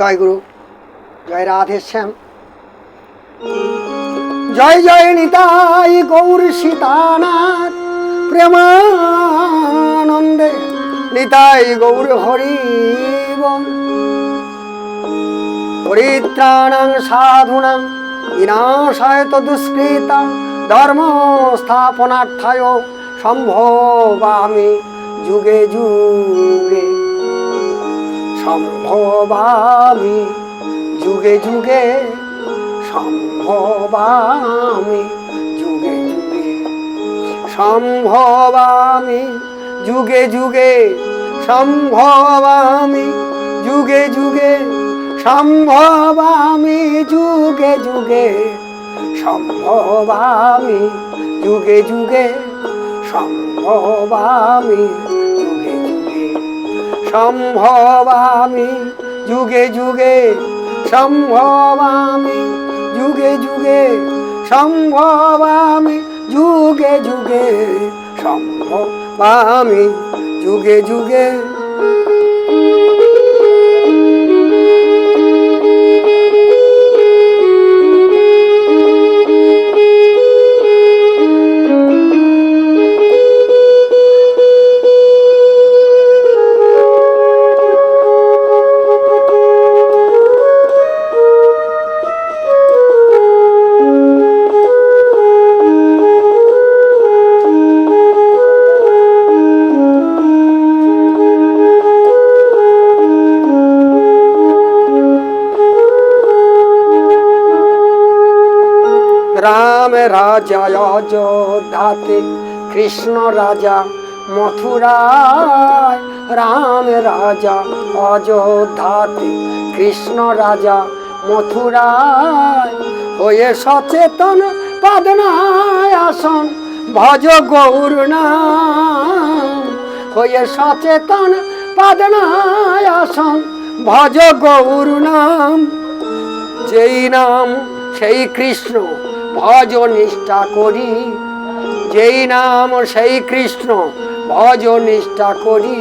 জয় গুরু, জয় রাধে শ্যাম। জয় জয় নিতাই গৌর সীতানাথ, প্রেমানন্দে। নিতাই গৌর হরি পরিত্রাণাং সাধুনাং, বিনাশায় দুষ্কৃতাং। ধর্ম স্থাপনার্থায় সম্ভবামি যুগে যুগে। সম্ভবামি, যুগে যুগে সম্ভবামি, যুগে যুগে সম্ভবামি, যুগে যুগে সম্ভবামি, যুগে যুগে সম্ভবামি, যুগে যুগে সম্ভবামি, যুগে যুগে সম্ভবামি। সম্ভবামি যুগে যুগে সম্ভবামি যুগে যুগে সম্ভবামি যুগে যুগে সম্ভবামি যুগে যুগে। রাম রাজা অযোধ্যাতে, কৃষ্ণ রাজা মথুরায়, রাম রাজা অযোধ্যাতে, কৃষ্ণ রাজা মথুরায়। হয়ে সচেতন পাদনায় আসন, ভজ গৌর হয়ে সচেতন পাদনায় আসন, ভজ গৌর নাম। যেই নাম সেই কৃষ্ণ ভজ নিষ্ঠা করি। যেই নাম সেই কৃষ্ণ ভজ নিষ্ঠা করি।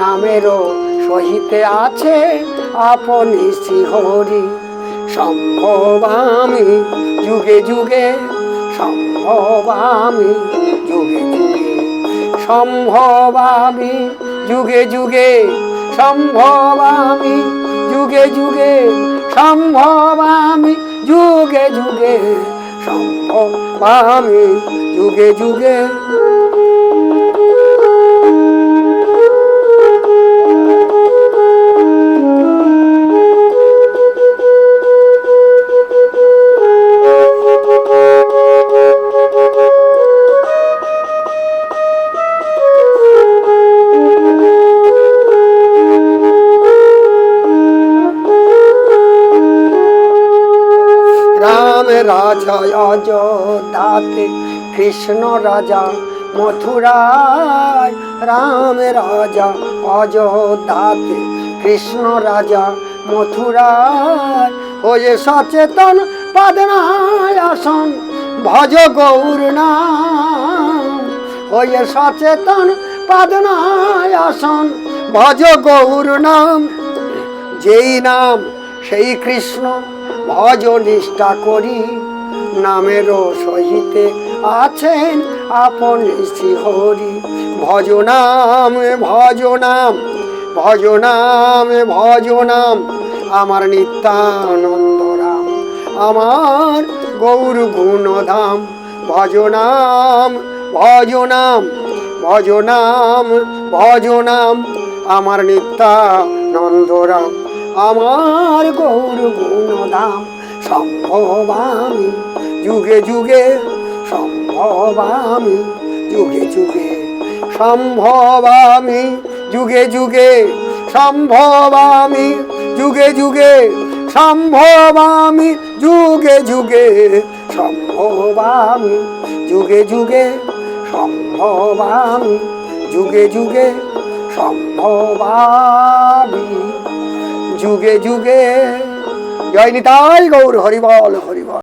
নামেরও সহিতে আছে আপনি শ্রীহরি। সম্ভবামি যুগে যুগে সম্ভবামি যুগে যুগে সম্ভবামি যুগে যুগে সম্ভবামি যুগে যুগে সম্ভবামি যুগে যুগে। সম্পদ যুগে যুগে রাম রাজা অযোধ্যাতে কৃষ্ণ রাজা মথুরায়। রাম রাজা অযোধ্যাতে কৃষ্ণ রাজা মথুরায়। হয়ে সচেতন পাদনায় আসন ভজ গৌর নাম। হয়ে সচেতন পাদনায় আসন ভজ গৌর নাম। যেই নাম সেই কৃষ্ণ ভজ নিষ্ঠা করি নামেরও সহিতে আছেন আপন শ্রীহরি ভজ নাম ভজ নাম ভজ নাম ভজ নাম, আমার নিত্যানন্দ রাম, আমার গৌর গুণধাম ভজ নাম ভজ নাম ভজ নাম ভজ নাম, আমার নিত্যানন্দ রাম। আমার গৌর গুণদাম সম্ভব যুগে যুগে সম্ভবামি যুগে যুগে সম্ভবামি যুগে যুগে সম্ভবামি যুগে যুগে সম্ভবামি যুগে যুগে সম্ভবামি যুগে যুগে সম্ভবামি যুগে যুগে সম্ভব যুগে যুগে জয় নিতাই গৌর হরিবল হরিবল।